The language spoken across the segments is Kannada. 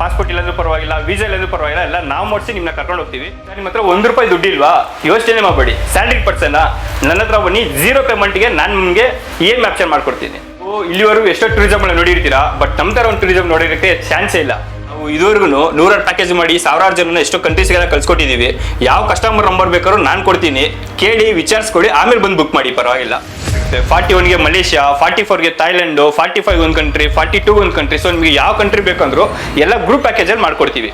ಪಾಸ್ಪೋರ್ಟ್ ಇಲ್ಲಂದ್ರೂ ಪರವಾಗಿಲ್ಲ ವೀಸಾ ಇಲ್ಲಂದ್ರೂ ಪರವಾಗಿಲ್ಲ, ಎಲ್ಲ ನಾವು ಮಾಡಿಸಿ ನಿಮ್ಮನ್ನ ಕರ್ಕೊಂಡು ಹೋಗ್ತೀವಿ. ನಿಮ್ಮ ಹತ್ರ ಒಂದು ರೂಪಾಯಿ ದುಡ್ಡಿಲ್ವಾ ಯೋಚನೆ ಮಾಡಬೇಡಿ. ಸ್ಯಾಲ್ರಿ ಪರ್ಸನ್ ನನ್ನ ಹತ್ರ ಬನ್ನಿ ಜೀರೋ ಪೇಮೆಂಟ್ಗೆ ನಾನು ನಿಮಗೆ ಏನ್ ಆಪ್ಷನ್ ಮಾಡ್ಕೊಡ್ತೀನಿ. ಓ, ಇಲ್ಲಿವರೆಗೂ ಎಷ್ಟೋ ಟೂರಿಸಮ್ ನೋಡಿರ್ತೀರಾ ಬಟ್ ನಮ್ಮ ಥರ ಒಂದು ಟೂರಿಸಮ್ ನೋಡಿರೋಕ್ಕೆ ಚಾನ್ಸೇ ಇಲ್ಲ. ನಾವು ಇದುವರೆಗೂ ನೂರಾರು ಪ್ಯಾಕೇಜ್ ಮಾಡಿ, ಸಾವಿರಾರು ಜನ ಎಷ್ಟೋ ಕಂಟ್ರೀಸ್ಗೆಲ್ಲ ಕಳ್ಸ್ಕೊಟ್ಟಿದ್ದೀವಿ ಯಾವ ಕಸ್ಟಮರ್ ನಂಬರ್ ಬೇಕಾದ್ರೂ ನಾನು ಕೊಡ್ತೀನಿ. ಕೇಳಿ ವಿಚಾರಿಸ್ಕೊಡಿ ಆಮೇಲೆ ಬಂದು ಬುಕ್ ಮಾಡಿ, ಪರವಾಗಿಲ್ಲ. ಫಾರ್ಟಿ ಒನ್ಗೆ ಮಲೇಷ್ಯಾ ಫಾರ್ಟಿ ಫೋರ್ಗೆ ಥೈಲ್ಯಾಂಡು ಫಾರ್ಟಿ ಫೈವ್ ಒಂದು ಕಂಟ್ರಿ ಫಾರ್ಟಿ ಟೂ ಒಂದು ಕಂಟ್ರಿ ಸೊ ನಿಮಗೆ ಯಾವ ಕಂಟ್ರಿ ಬೇಕಂದ್ರೂ ಎಲ್ಲ ಗ್ರೂಪ್ ಪ್ಯಾಕೇಜಲ್ಲಿ ಮಾಡ್ಕೊಡ್ತೀವಿ.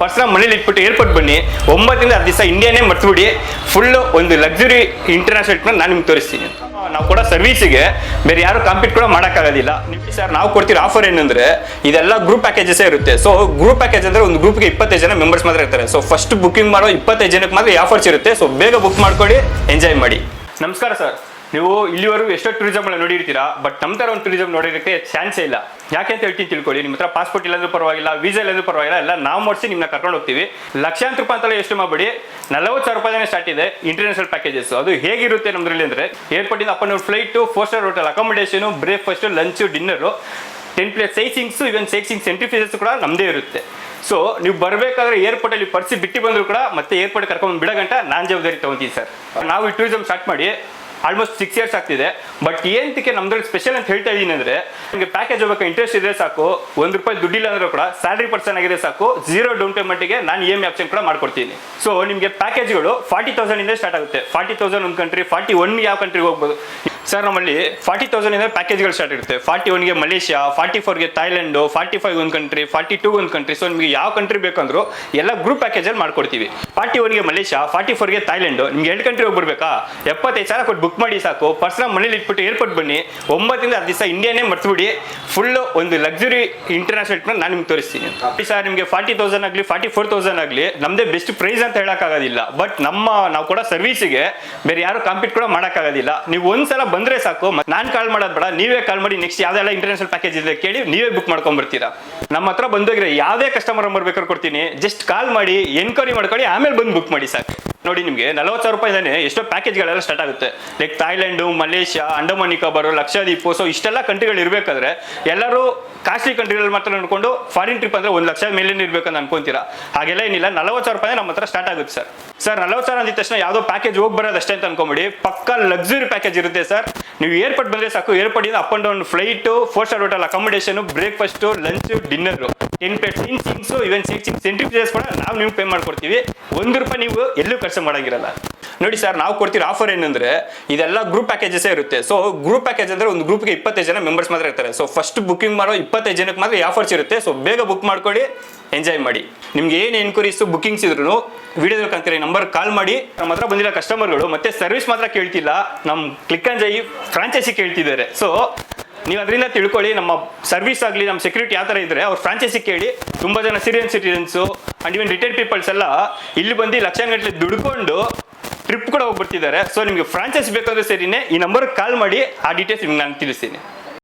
ಪರ್ಸನಲ್ ಮನೇಲಿ ಇಟ್ಬಿಟ್ಟು ಏರ್ಪೋರ್ಟ್ ಬನ್ನಿ. ಒಂಬತ್ತಿಂದ ಹತ್ತು ದಿವಸ ಇಂಡಿಯಾನೇ ಮರ್ತ್ಬಿಡಿ. ಫುಲ್ ಒಂದು ಲಕ್ಸುರಿ ಇಂಟರ್ನ್ಯಾಷನಲ್ ನಾನು ನಿಮ್ಗೆ ತೋರಿಸ್ತೀನಿ. ನಾವು ಕೊಡೋ ಸರ್ವಿಸಿಗೆ ಬೇರೆ ಯಾರು ಕಾಂಪೀಟ್ ಕೂಡ ಮಾಡೋಕ್ಕಾಗೋದಿಲ್ಲ. ನಿಮಗೆ ಸರ್ ನಾವು ಕೊಡ್ತಿರೋ ಆಫರ್ ಏನಂದ್ರೆ, ಇದೆಲ್ಲ ಗ್ರೂಪ್ ಪ್ಯಾಕೇಜಸೇ ಇರುತ್ತೆ. ಸೊ ಗ್ರೂಪ್ ಪ್ಯಾಕೇಜ್ ಅಂದ್ರೆ ಒಂದು ಗ್ರೂಪ್ಗೆ ಇಪ್ಪತ್ತೈದು ಜನ ಮೆಂಬರ್ಸ್ ಮಾತ್ರ ಇರ್ತಾರೆ. ಸೊ ಫಸ್ಟ್ ಬುಕಿಂಗ್ ಮಾಡೋ ಇಪ್ಪತ್ತೈದು ಜನಕ್ಕೆ ಮಾತ್ರ ಆಫರ್ಸ್ ಇರುತ್ತೆ. ಸೊ ಬೇಗ ಬುಕ್ ಮಾಡ್ಕೊಳ್ಳಿ ಎಂಜಾಯ್ ಮಾಡಿ. ನಮಸ್ಕಾರ ಸರ್ ನೀವು ಇಲ್ಲಿವರೆಗೂ ಎಷ್ಟೋ ಟೂರಿಸಮ್ ನೋಡಿರ್ತೀರಾ ಬಟ್ ನಮ್ಮ ಥರ ಒಂದು ಟೂರಿಸಮ್ ನೋಡಿರೋಕ್ಕೆ ಚಾನ್ಸೇ ಇಲ್ಲ. ಯಾಕೆ ಅಂತ ಹೇಳ್ತೀನಿ ತಿಳ್ಕೊಳ್ಳಿ. ನಿಮ್ಮ ಹತ್ರ ಪಾಸ್ಪೋರ್ಟ್ ಇಲ್ಲಾಂದ್ರೂ ಪರವಾಗಿಲ್ಲ ವೀಸಾ ಇಲ್ಲಾಂದ್ರೂ ಪರವಾಗಿಲ್ಲ, ಎಲ್ಲ ನಾವು ಮಾಡಿಸಿ ನಿಮ್ಮನ್ನ ಕರ್ಕೊಂಡು ಹೋಗ್ತೀವಿ. ಲಕ್ಷಾಂತರ ರೂಪಾಯಿ ಅಂತಲೇ ಎಷ್ಟು ಮಾಡಬೇಡಿ. ನಲವತ್ತು ಸಾವಿರ ರೂಪಾಯಿನೇ ಸ್ಟಾರ್ಟ್ ಇದೆ ಇಂಟರ್ನ್ಯಾಷನಲ್ ಪ್ಯಾಕೇಜಸ್ ಅದು ಹೇಗಿರುತ್ತೆ ನಮ್ಮದ್ರಲ್ಲಿ ಅಂದರೆ, ಏರ್ಪೋರ್ಟಿಂದ up and flight four star hotel accommodation breakfast lunch dinner ten place sightseeings even sightseeing entry feeses ಕೂಡ ನಮ್ಮದೇ ಇರುತ್ತೆ. ಸೊ ನೀವು ಬರಬೇಕಾದ್ರೆ ಏರ್ಪೋರ್ಟಲ್ಲಿ ಪರ್ಸಿ ಬಿಟ್ಟು ಬಂದರೂ ಕೂಡ ಮತ್ತೆ ಏರ್ಪೋರ್ಟ್ ಕರ್ಕೊಂಡು ಬಿಡೋ ಗಂಟ ನಾನು ಜವಾಬ್ದಾರಿ ತಗೊಂತೀನಿ ಸರ್. ನಾವು ಈ ಟೂರಿಸಮ್ ಸ್ಟಾರ್ಟ್ ಮಾಡಿ ಆಲ್ಮೋಸ್ಟ್ ಸಿಕ್ಸ್ ಇಯರ್ಸ್ ಆಗ್ತಿದೆ. ಬಟ್ ಏನಕ್ಕೆ ನಮ್ದ್ರಲ್ಲಿ ಸ್ಪೆಷಲ್ ಅಂತ ಹೇಳ್ತಾ ಇದ್ದೀನಿ ಅಂದ್ರೆ, ನಿಮಗೆ ಪ್ಯಾಕೇಜ್ ಹೋಗಕ್ಕೆ ಇಂಟ್ರೆಸ್ಟ್ ಇದ್ರೆ ಸಾಕು, ಒಂದು ರೂಪಾಯಿ ದುಡ್ಡಿಲ್ಲ ಅಂದ್ರೂ ಕೂಡ ಸ್ಯಾಲ್ರಿ ಪರ್ಸನ್ ಆಗಿದೆ ಸಾಕು ಜೀರೋ ಡೌನ್ ಪೇಮೆಂಟ್ಗೆ ನಾನು ಇ ಎಂ ಆಪ್ಷನ್ ಕೂಡ ಮಾಡ್ಕೊಡ್ತೀನಿ. ಸೊ ನಿಮಗೆ ಪ್ಯಾಕೇಜ್ಗಳು ಫಾರ್ಟಿ ಇಂದ ಸ್ಟಾರ್ಟ್ ಆಗುತ್ತೆ. ಫಾರ್ಟಿ ತೌಸಂಡ್ ಒಂದು ಕಂಟ್ರಿ ಫಾರ್ಟಿ ಒನ್ ಯಾವ ಕಂಟ್ರಿಗೆ ಹೋಗ್ಬೋದು. ಸರ್, ನಮ್ಮಲ್ಲಿ ಫಾರ್ಟಿ ಇಂದ ಪ್ಯಾಕೇಜ್ಗಳು ಸ್ಟಾರ್ಟ್ ಇರುತ್ತೆ. ಫಾರ್ಟಿ ಒನ್ಗೆ ಮಲೇಷ್ಯಾ ಫಾರ್ಟಿ ಫೋರ್ಗೆ ಥೈಲ್ಯಾಂಡ್ ಫಾರ್ಟಿ ಫೈವ್ ಒಂದು ಕಂಟ್ರಿ ಫಾರ್ಟಿ ಟೂ ಒಂದು ಕಂಟ್ರಿ ಸೊ ನಿಮಗೆ ಯಾವ ಕಂಟ್ರಿ ಬೇಕಂದ್ರೂ ಎಲ್ಲ ಗ್ರೂಪ್ ಪ್ಯಾಕೇಜಲ್ಲಿ ಮಾಡ್ಕೊಡ್ತೀವಿ. ಫಾರ್ಟಿ ಒನ್ಗೆ ಮಲೇಷ್ಯಾ ಫಾರ್ಟಿ ಫೋರ್ಗೆ ಥೈಲ್ಯಾಂಡ್ ನಿಮ್ಗೆ ಎರಡು ಕಂಟ್ರಿ ಹೋಗಿ ಬರ್ಬೇಕಾ ಎಪ್ಪತ್ತೈದು ಸಾವಿರ ಕೊಟ್ಟು ಬುಕ್ ಮಾಡಿ ಸಾಕು. ಪರ್ಸನಲ್ ಮನೇಲಿ ಇಟ್ಬಿಟ್ಟು ಏರ್ಪೋರ್ಟ್ ಬನ್ನಿ. ಒಂಬತ್ತಿಂದ ಹತ್ತು ದಿವಸ ಇಂಡಿಯಾನೇ ಮರ್ತ್ಬಿಡಿ. ಫುಲ್ ಒಂದು ಲಕ್ಸುರಿ ಇಂಟರ್ನ್ಯಾಷನಲ್ ನಾನು ನಿಮ್ಗೆ ತೋರಿಸ್ತೀನಿ. ಸರ್ ನಿಮಗೆ ಫಾರ್ಟಿ ತೌಸಂಡ್ ಆಗಲಿ ಫಾರ್ಟಿ ಫೋರ್ ತೌಸಂಡ್ ಆಗಲಿ ನಮ್ಮದೇ ಬೆಸ್ಟ್ ಪ್ರೈಸ್ ಅಂತ ಹೇಳೋಕ್ಕಾಗೋದಿಲ್ಲ ಬಟ್ ನಮ್ಮ, ನಾವು ಕೂಡ ಸರ್ವಿಸಿಗೆ ಬೇರೆ ಯಾರು ಕಾಂಪೀಟ್ ಕೂಡ ಮಾಡೋಕ್ಕಾಗೋದಿಲ್ಲ ನೀವು ಒಂದ್ಸಲ ಬಂದ್ರೆ ಸಾಕು ನಾನು ಕಾಲ್ ಮಾಡೋದು ಬೇಡ, ನೀವೇ ಕಾಲ್ ಮಾಡಿ ನೆಕ್ಸ್ಟ್ ಯಾವ್ದೆಲ್ಲ ಇಂಟರ್ನ್ಯಾಷನಲ್ ಪ್ಯಾಕೇಜ್ ಇದೆ ಕೇಳಿ ನೀವೇ ಬುಕ್ ಮಾಡ್ಕೊಂಡ್ಬರ್ತೀರಾ ನಮ್ಮ ಹತ್ರ ಬಂದೋಗಿರೋ ಯಾವುದೇ ಕಸ್ಟಮರ್ ನಂಬರ್ ಬೇಕಾದ್ರೆ ಕೊಡ್ತೀನಿ ಜಸ್ಟ್ ಕಾಲ್ ಮಾಡಿ ಎನ್ಕ್ವೈರಿ ಮಾಡ್ಕೊಳ್ಳಿ, ಆಮೇಲೆ ಬಂದು ಬುಕ್ ಮಾಡಿ ಸಾಕು. ನೋಡಿ ನಿಮಗೆ ನಲವತ್ತು ಸಾವಿರ ರೂಪಾಯಿದಾನೆ ಎಷ್ಟೋ ಪ್ಯಾಕೇಜ್ಗಳೆಲ್ಲ ಸ್ಟಾರ್ಟ್ ಆಗುತ್ತೆ. Like Thailand, Malaysia, Andaman, Nicobar Lakshadweep so ಇಷ್ಟೆಲ್ಲ ಕಂಟ್ರಿಗಳು ಇರಬೇಕಾದ್ರೆ ಎಲ್ಲರೂ ಕಾಸ್ಟ್ಲಿ ಕಂಟ್ರಿಗಳಲ್ಲಿ ಮಾತ್ರ ನೋಡಿಕೊಂಡು ಫಾರಿನ್ ಟ್ರಿಪ್ ಅಂದರೆ ಒಂದು ಲಕ್ಷ ಮೇಲೆ ಇರ್ಬೇಕಂತ ಅನ್ಕೊಂತೀರಾ? ಹಾಗೆಲ್ಲ ಏನಿಲ್ಲ. ನಲವತ್ತು ಸಾವಿರ ರೂಪಾಯಿ ನಮ್ಮ ಹತ್ರ ಸ್ಟಾರ್ಟ್ ಆಗುತ್ತೆ ಸರ್. ಸರ್ ನಲವತ್ತು ಸಾವಿರ ಅಂದಿದ ತಕ್ಷಣ ಯಾವುದೋ ಪ್ಯಾಕೇಜ್ ಹೋಗಿ ಬರೋದು ಅಷ್ಟೇ ಅಂತ ಅನ್ಕೊಂಬಿಡಿ. ಪಕ್ಕ ಲಕ್ಸುರಿ ಪ್ಯಾಕೇಜ್ ಇರುತ್ತೆ ಸರ್. ನೀವು ಏರ್ಪೋರ್ಟ್ ಬಂದರೆ ಸಾಕು. ಏರ್ಪೋರ್ಟಿಂದ up and down flight four star hotel accommodation breakfast lunch dinner ten sightseeings even six entry feeses ಕೂಡ ನಾವು ನೀವು ಪೇ ಮಾಡ್ಕೊಡ್ತೀವಿ. ಒಂದು ರೂಪಾಯಿ ನೀವು ಎಲ್ಲೂ ಖರ್ಚು ಮಾಡೋಂಗಿರಲ್ಲ. ನೋಡಿ ಸರ್ ನಾವು ಕೊಡ್ತಿರೋ ಆಫರ್ ಏನಂದ್ರೆ, ಇದೆಲ್ಲ ಗ್ರೂಪ್ ಪ್ಯಾಕೇಜಸ್ಸೇ ಇರುತ್ತೆ. ಸೊ ಗ್ರೂಪ್ ಪ್ಯಾಕೇಜ್ ಅಂದ್ರೆ ಒಂದು ಗ್ರೂಪ್ಗೆ ಇಪ್ಪತ್ತೈದು ಜನ ಮೆಂಬರ್ಸ್ ಮಾತ್ರ ಇರ್ತಾರೆ. ಸೊ ಫಸ್ಟ್ ಬುಕಿಂಗ್ ಮಾಡೋ ಇಪ್ಪತ್ತೈದು ಜನಕ್ಕೆ ಮಾತ್ರ ಈ ಆಫರ್ಸ್ ಇರುತ್ತೆ. ಸೊ ಬೇಗ ಬುಕ್ ಮಾಡ್ಕೊಳ್ಳಿ ಎಂಜಾಯ್ ಮಾಡಿ. ನಿಮ್ಗೆ ಏನು ಎನ್ಕ್ವರೀಸು ಬುಕಿಂಗ್ಸ್ ಇದ್ರು ವಿಡಿಯೋದಲ್ಲಿ ಕಾಣ್ತೀರಿ ನಂಬರ್ ಕಾಲ್ ಮಾಡಿ. ನಮ್ಮ ಹತ್ರ ಬಂದಿರೋ ಕಸ್ಟಮರ್ಗಳು ಮತ್ತೆ ಸರ್ವಿಸ್ ಮಾತ್ರ ಕೇಳ್ತಿಲ್ಲ. ನಮ್ಮ ಕ್ಲಿಕ್ ಅಂಡ್ ಜೈ ಫ್ರಾಂಚೈಸಿ ಕೇಳ್ತಿದ್ದಾರೆ. ಸೊ ನೀವು ಅದರಿಂದ ತಿಳ್ಕೊಳ್ಳಿ, ನಮ್ಮ ಸರ್ವಿಸ್ ಆಗಲಿ ನಮ್ಮ ಸೆಕ್ಯೂರಿಟಿ ಯಾವ ಥರ ಇದ್ರೆ ಅವ್ರ ಫ್ರಾಂಚೈಸಿ ಕೇಳಿ, ತುಂಬ ಜನ Syrian citizens and even retired peoples ಎಲ್ಲ ಇಲ್ಲಿ ಬಂದು ಲಕ್ಷಾನುಗಟ್ಟಲೆ ದುಡ್ಕೊಂಡು ಟ್ರಿಪ್ ಕೂಡ ಹೋಗ್ಬಿಡ್ತಿದ್ದಾರೆ. ಸೊ ನಿಮಗೆ ಫ್ರಾಂಚೈಸ್ ಬೇಕಾದ್ರೆ ಸರಿನೇ, ಈ ನಂಬರ್ಗೆ ಕಾಲ್ ಮಾಡಿ, ಆ ಡೀಟೇಲ್ಸ್ ನಿಮ್ಗೆ ನಾನು ತಿಳಿಸ್ತೀನಿ.